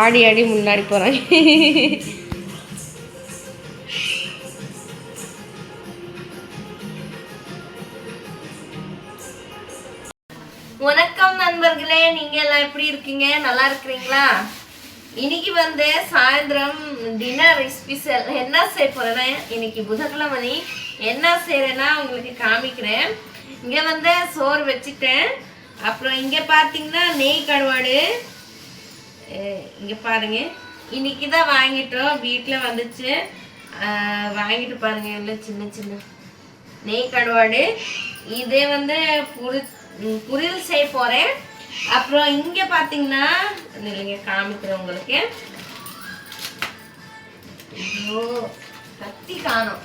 ஆடி ஆடி முன்னாடி போகிறாங்க வணக்கம் நண்பர்களே நீங்க எல்லாம் எப்படி இருக்கீங்க? நல்லா இருக்கிறீங்களா? இன்னைக்கு வந்து சாயந்தரம் டின்னர் ஸ்பெஷல் என்ன செய்ய போறேன்னா இன்னைக்கு புதன்கிழமை. என்ன செய்யறேன்னா உங்களுக்கு காமிக்கிறேன். இங்க வந்து சோறு வச்சுட்டேன். அப்புறம் இங்க பாத்தீங்கன்னா நெய் கருவாடு இங்கே பாருங்க. இன்னைக்கு தான் வாங்கிட்டோம். வீட்டில் வந்துச்சு. வாங்கிட்டு பாருங்க. எல்லாம் சின்ன சின்ன நெய் கடுவாடு. இதே வந்து புரி புரியல் புரிதல் செய்ய போகிறேன் அப்புறம் இங்கே பார்த்தீங்கன்னா இல்லைங்க காமிக்கிறேன் உங்களுக்கு. ஐயோ கத்தி காணும்.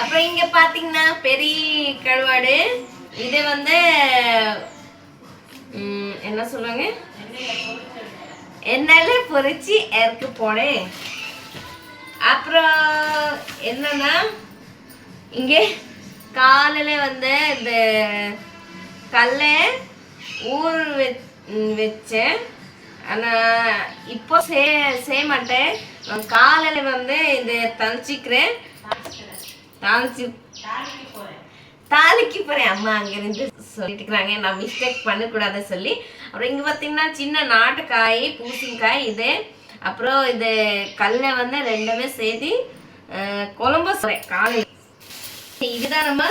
அப்புறம் இங்க பாத்தீங்கன்னா பெரிய கழுவாடு இது வந்து என்ன சொல்லுவாங்க? எண்ணெயில பொரிச்சு இறக்க போனேன். அப்புறம் என்னன்னா இங்கே காலையில வந்து இந்த கடலை ஊர் வச்சேன். ஆனால் இப்போ சே செய்ய மாட்டேன். நான் காலையில வந்து இந்த தளிச்சிக்கிறேன். தாளிச்சு தாளிக்கு போறேன் அம்மா அங்கிருந்து சொல்லிட்டு இருக்கிறாங்க நான் மிஸ்டேக் பண்ணக்கூடாது சொல்லி. அப்புறம் இங்க பாத்தீங்கன்னா சின்ன நாட்டுக்காய் பூசிங்காய் இது. அப்புறம் இது கல்லை வந்து ரெண்டுமே சேர்த்து குழம்பு சொல்றேன் காலையில். இதுதான் நம்ம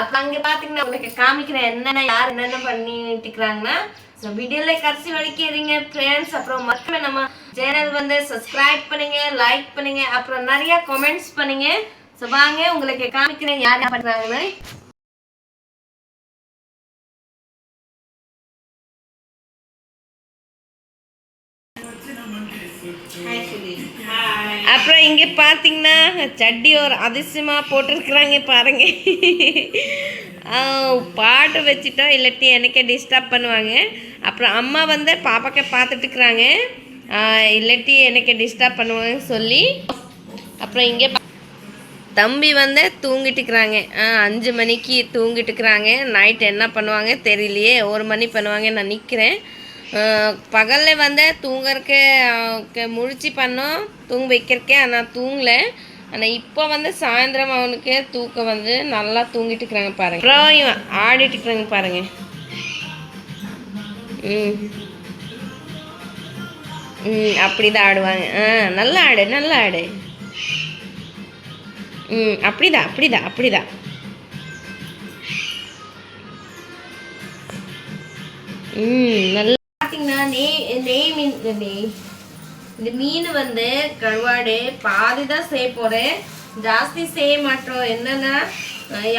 அப்ப அங்க பாத்தீங்கன்னா உங்களுக்கு காமிக்கிறேன் என்னென்ன யார் என்னென்ன பண்ணிட்டு இருக்கிறாங்கன்னா ஸோ வீடியோல கடைசி வரைக்கும் இருங்க ஃப்ரெண்ட்ஸ் அப்புறம் மறக்காம நம்ம சேனல் வந்து சப்ஸ்கிரைப் பண்ணுங்க லைக் பண்ணுங்க. அப்புறம் நிறைய கமெண்ட்ஸ் பண்ணுங்க. ஸோ வாங்க உங்களுக்கு காமிக்கிறேன் யார் என்ன பண்ணுறாங்கன்னு அப்புறம் இங்கே பார்த்தீங்கன்னா சட்டி ஒரு அதிசயமாக போட்டிருக்கிறாங்க பாருங்க. பாட்டு வச்சுட்டோம் இல்லாட்டி எனக்கே டிஸ்டர்ப் பண்ணுவாங்க. அப்புறம் அம்மா வந்து பாப்பாக்கே பார்த்துட்டுக்குறாங்க இல்லாட்டி எனக்கே டிஸ்டர்ப் பண்ணுவாங்கன்னு சொல்லி. அப்புறம் இங்கே தம்பி வந்து தூங்கிட்டுக்கிறாங்க ஆ, அஞ்சு மணிக்கு தூங்கிட்டுக்கிறாங்க நைட் என்ன பண்ணுவாங்க தெரியலையே. ஒரு மணி பண்ணுவாங்க நான் நிற்கிறேன் பகலில் வந்து தூங்கறக்கு முழிச்சு பண்ணோம். தூங்க வைக்கிறக்கே ஆனால் தூங்கலை. ஆனால் இப்போ வந்து சாயந்தரம் அவனுக்கு தூக்கம் வந்து நல்லா தூங்கிட்டு இருக்கிறாங்க பாருங்க. அப்புறம் இவன் ஆடிட்டு இருக்கிறாங்க பாருங்க. ம். ம் அப்படிதான் ஆடுவாங்க. ஆ நல்லா ஆடு நல்லா ஆடு. ம் அப்படிதான் அப்படிதான் அப்படிதான். ம் நல்லா நெய் நெய் மீன் இந்த நெய் இந்த மீன் வந்து கருவாடு. பாதி தான் செய்ய போகிறேன் ஜாஸ்தி செய்ய மாட்டோம். என்னன்னா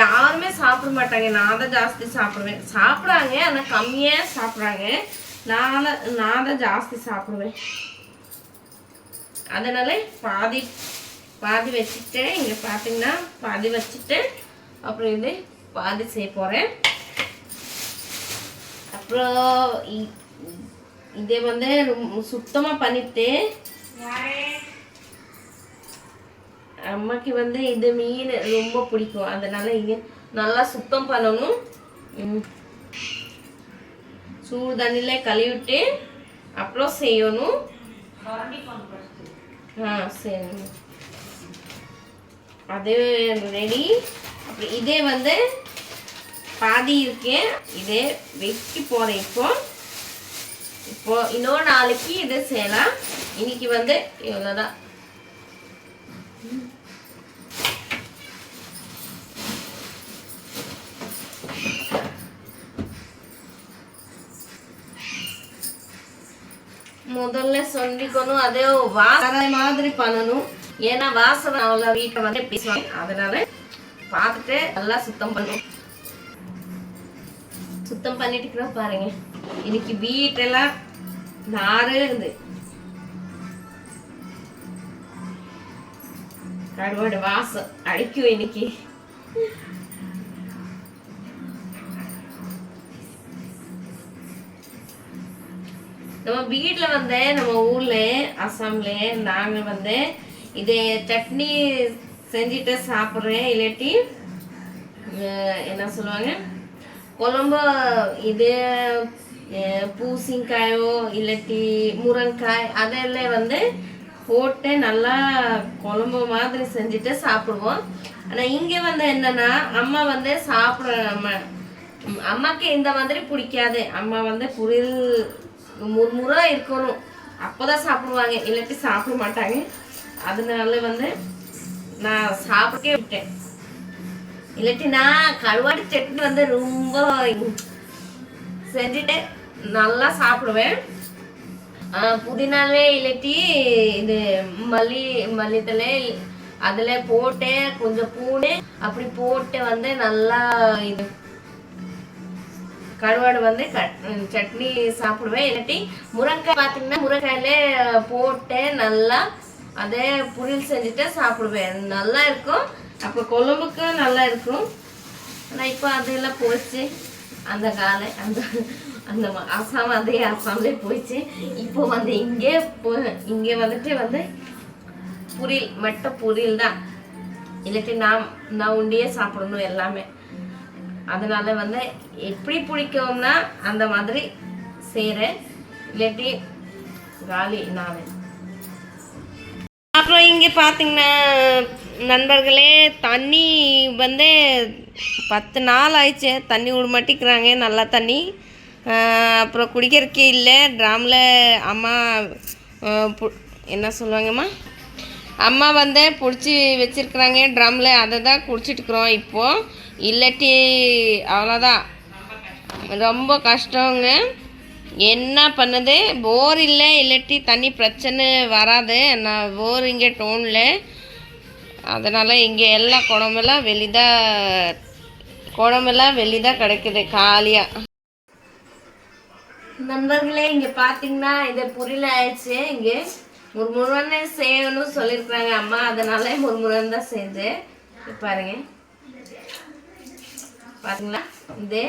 யாருமே சாப்பிட மாட்டாங்க. நான் தான் ஜாஸ்தி சாப்பிடுவேன். சாப்பிட்றாங்க ஆனால் கம்மியாக சாப்பிட்றாங்க. நான் நான் தான் ஜாஸ்தி சாப்பிடுவேன். அதனால பாதி பாதி வச்சுட்டேன் இங்கே பார்த்தீங்கன்னா பாதி வச்சுட்டு அப்புறம் இது பாதி செய்ய போகிறேன் அப்புறம் இதை வந்து சுத்தமாக பண்ணிட்டு அம்மாக்கு வந்து இது மீன் ரொம்ப பிடிக்கும். அதனால இங்க நல்லா சுத்தம் பண்ணணும். சூடு தண்ணியில கழுவிட்டு அப்புறம் செய்யணும். ஆ சரி. அது ரெடி அப்புறம் இதே வந்து பாதி இருக்கேன். இதே வைக்க போகிறேன் இப்போ. இப்போ இன்னொரு நாளைக்கு இது செய்யலாம். இன்னைக்கு வந்து இவ்வளோதான் முதல்ல சொல்லிக்கணும் அதே வாசனை மாதிரி பண்ணணும். ஏன்னா வாசனை அவ்வளோ வீட்டை வந்து பேசுவாங்க. அதனால பார்த்துட்டு நல்லா சுத்தம் பண்ணும் சுத்தம் பண்ணிட்டு இருக்கிறோம் பாருங்க. இன்னைக்கு வீட்டெல்லாம் நாரே இருந்து. கருவாடு வாசம் அடிக்கும் இன்னைக்கு. நம்ம வீட்டில் வந்து நம்ம ஊர்ல அசாம்ல நாங்கள் வந்து இது சட்னி செஞ்சுட்டு சாப்பிட்றேன் இல்லாட்டி அஹ், என்ன சொல்லுவாங்க? குழம்பு இது பூசிங்காயோ இல்லாட்டி முருங்காய் அதெல்லாம் வந்து போட்டு நல்லா குழம்பு மாதிரி செஞ்சுட்டு சாப்பிடுவோம். ஆனால் இங்கே வந்து என்னன்னா அம்மா வந்து சாப்பிட அம்மா- அம்மாக்கு இந்த மாதிரி பிடிக்காது. அம்மா வந்து புரியல் முறுமுறா இருக்கணும். அப்போதான் சாப்பிடுவாங்க. இல்லாட்டி சாப்பிட மாட்டாங்க. அதனால வந்து நான் சாப்பிட்டே விட்டேன். இல்லாட்டி நான் கருவாடு சட்னி வந்து ரொம்ப செஞ்சுட்டேன். நல்லா சாப்பிடுவேன். புதினாலே இல்லாட்டி இது மல்லி மல்லித்தலை அதில் போட்டு கொஞ்சம் பூண்டு அப்படி போட்டு வந்து நல்லா இது கருவாடு வந்து க சட்னி சாப்பிடுவேன். இல்லாட்டி முருங்கைக்காய் பார்த்தீங்கன்னா முருங்கைக்காயில போட்டு நல்லா அதே புரியல் செஞ்சுட்டு சாப்பிடுவேன். நல்லா இருக்கும். அப்போ கொழம்புக்கும் நல்லா இருக்கும். ஆனால் இப்போ அதெல்லாம் போச்சு. அந்த காலை அந்த அந்த அசாம் அதே அசாம்லே போயிடுச்சு? இப்போ வந்து இங்கே போ இங்கே வந்துட்டு வந்து புரியல் மட்டும் புரியல் தான். இல்லாட்டி நான் நான் உண்டியே சாப்பிடணும் எல்லாமே. அதனால வந்து எப்படி பிடிக்கும்னா அந்த மாதிரி செய்கிறேன் இல்லாட்டி காலி நான் அப்புறம் இங்கே பார்த்தீங்கன்னா நண்பர்களே தண்ணி வந்து பத்து நாள் ஆயிடுச்சு. தண்ணி விட மாட்டேங்கிறாங்க நல்லா தண்ணி. அப்புறம் குடிக்கிறதுக்கு இல்லை. ட்ராமில் அம்மா பு- என்ன சொல்லுவாங்கம்மா? அம்மா வந்து பிடிச்சி வச்சுருக்குறாங்க. ட்ரம்மில் அதை தான் குடிச்சிட்டுருக்குறோம் இப்போது இல்லாட்டி அவ்வளோதான். ரொம்ப கஷ்டங்க. என்ன பண்ணுது? போர் இல்லை இல்லாட்டி தண்ணி பிரச்சனை வராது. நான் போர் இங்கே டோனில் அதனால் இங்கே எல்லா குடமெல்லாம் வெளிதான் குடமெல்லாம் வெளிதான் கிடைக்குது காலியாக நண்பர்களே இங்கே பார்த்தீங்கன்னா இதை புரியல ஆயிடுச்சு இங்கே முருமுருன்னு செய்யணும்னு சொல்லியிருக்கிறாங்க அம்மா. அதனால முருமுருன்னு தான் செய்யுது. பாருங்க. பாத்தீங்களா? இது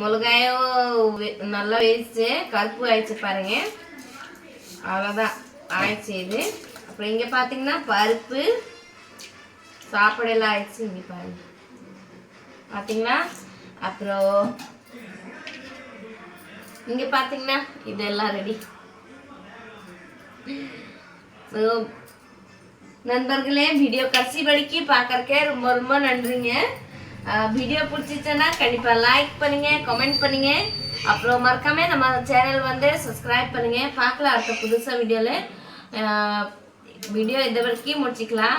மிளகாயும் நல்லா வேச்சு கருப்பு ஆயிடுச்சு பாருங்க. அவ்வளோதான் ஆயிடுச்சு இது. அப்புறம் இங்கே பார்த்தீங்கன்னா பருப்பு சாப்பாடெல்லாம் ஆயிடுச்சு. இங்கே பாருங்க. பார்த்தீங்களா அப்புறம் இங்கே பார்த்தீங்கன்னா இதெல்லாம் ரெடி ஸோ நண்பர்களே வீடியோ கடைசி வலிக்கு பார்க்கறக்கே ரொம்ப ரொம்ப நன்றிங்க. வீடியோ பிடிச்சிச்சுன்னா கண்டிப்பாக லைக் பண்ணுங்க கமெண்ட் பண்ணுங்க. அப்புறம் மறக்காம நம்ம சேனல் வந்து சப்ஸ்கிரைப் பண்ணுங்க. பார்க்கலாம் அடுத்த புதுசாக வீடியோவில் வீடியோ இது வரைக்கும் முடிச்சுக்கலாம்.